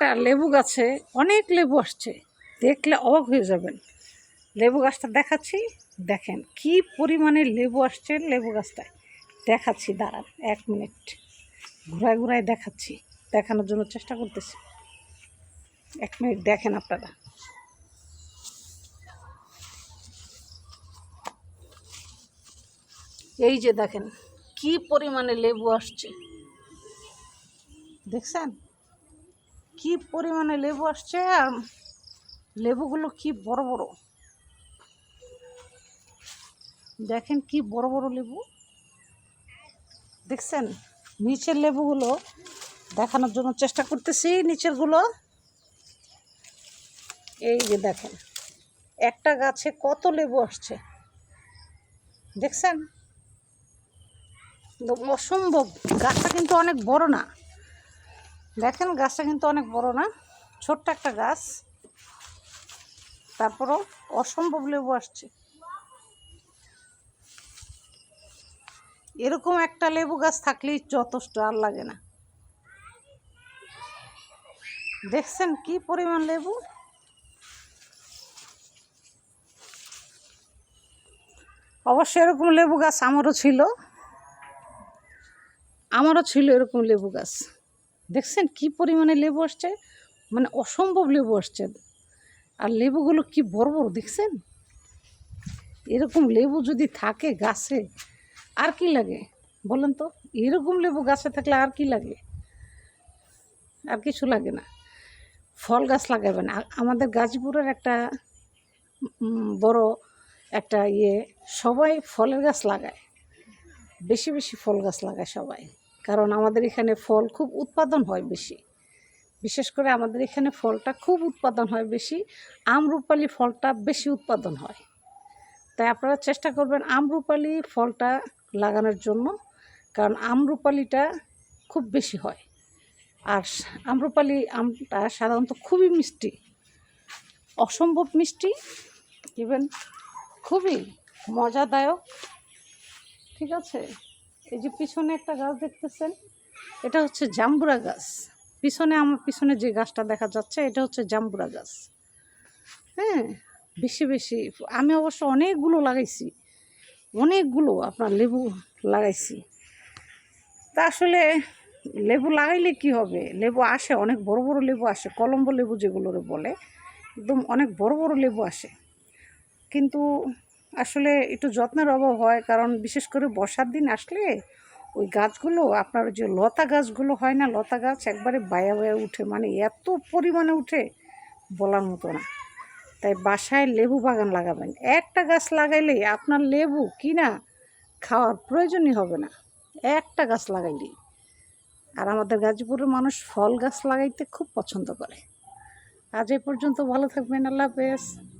একটা লেবু গাছে অনেক লেবু আসছে। দেখলে অবাক হয়ে যাবেন। লেবু গাছটা দেখাচ্ছি। দেখেন কি পরিমাণে লেবু আসছে লেবু গাছটায়। দেখাচ্ছি, দাঁড়ান এক মিনিট। ঘুরায় ঘুরায় দেখাচ্ছি। দেখানোর জন্য চেষ্টা করতেছি। এক মিনিট দেখেন আপনারা। এই যে দেখেন, কি পরিমাণে লেবু আসছে। দেখছেন? কি পরিমাণে লেবু আসছে আর লেবুগুলো কি বড় বড়? দেখেন কি বড় বড় লেবু। দেখছেন? নিচের লেবুগুলো দেখানোর জন্য চেষ্টা করতেছি নিচেরগুলো। এই যে দেখেন, একটা গাছে কত লেবু আসছে। দেখছেন? অসম্ভব। গাছটা কিন্তু অনেক বড় না। দেখেন গাছটা কিন্তু অনেক বড় না? ছোট্ট একটা গাছ। তারপরও অসম্ভব লেবু আসছে। এরকম একটা লেবু গাছ থাকলেই যথেষ্ট, আর লাগে না। দেখছেন কি পরিমাণ লেবু? অবশ্য এরকম লেবু গাছ আমারও ছিল। আমারও ছিল এরকম লেবু গাছ। দেখছেন কি পরিমাণে লেবু আসছে? মানে অসম্ভব লেবু আসছে। আর লেবুগুলো কি বড় বড় দেখছেন? এরকম লেবু যদি থাকে গাছে, আর কি লাগে? বলেন তো, এরকম লেবু গাছে থাকলে আর কি লাগে? আর কিছু লাগে না। ফল গাছ লাগাবেন। আমাদের গাজীপুরের একটা বড় একটা ইয়ে সবাই ফলের গাছ লাগায়। বেশি বেশি ফল গাছ লাগায় সবাই। কারণ আমাদের এখানে ফল খুব উৎপাদন হয় বেশি। বিশেষ করে আমাদের এখানে ফলটা খুব উৎপাদন হয় বেশি আমরুপালি ফলটা বেশি উৎপাদন হয়। তাই আপনারা চেষ্টা করবেন আমরুপালি ফলটা লাগানোর জন্য, কারণ আমরুপালিটা খুব বেশি হয়। আর আম্রপালি আমটা সাধারণত খুবই মিষ্টি, অসম্ভব মিষ্টি ইভেন খুবই মজাদায়ক, ঠিক আছে? এই যে পিছনে একটা গাছ দেখতেছেন, এটা হচ্ছে জাম্বুরা গাছ। পিছনে আমার, পিছনে যে গাছটা দেখা যাচ্ছে, এটা হচ্ছে জাম্বুরা গাছ। হ্যাঁ বেশি বেশি। আমি অবশ্য অনেকগুলো লাগাইছি। অনেকগুলো আপনার লেবু লাগাইছি। তা আসলে লেবু লাগাইলে কি হবে? লেবু আসে, অনেক বড় বড় লেবু আসে, কলম্বো লেবু যেগুলোরে বলে, একদম অনেক বড় বড় লেবু আসে। কিন্তু আসলে একটু যত্নের অভাব হয়, কারণ বিশেষ করে বর্ষার দিন আসলে ওই গাছগুলো, আপনার যে লতা গাছগুলো হয় না, লতা গাছ একবারে বায়া বায়া উঠে মানে এত পরিমাণে উঠে বলার মতো না। তাই বাসায় লেবু বাগান লাগাবেন। একটা গাছ লাগাইলেই আপনার লেবু কিনা খাওয়ার প্রয়োজনই হবে না। একটা গাছ লাগাইলেই। আর আমাদের গাজীপুরের মানুষ ফল গাছ লাগাইতে খুব পছন্দ করে। আজ এ পর্যন্ত ভালো থাকবেন, আল্লাহ হাফেজ।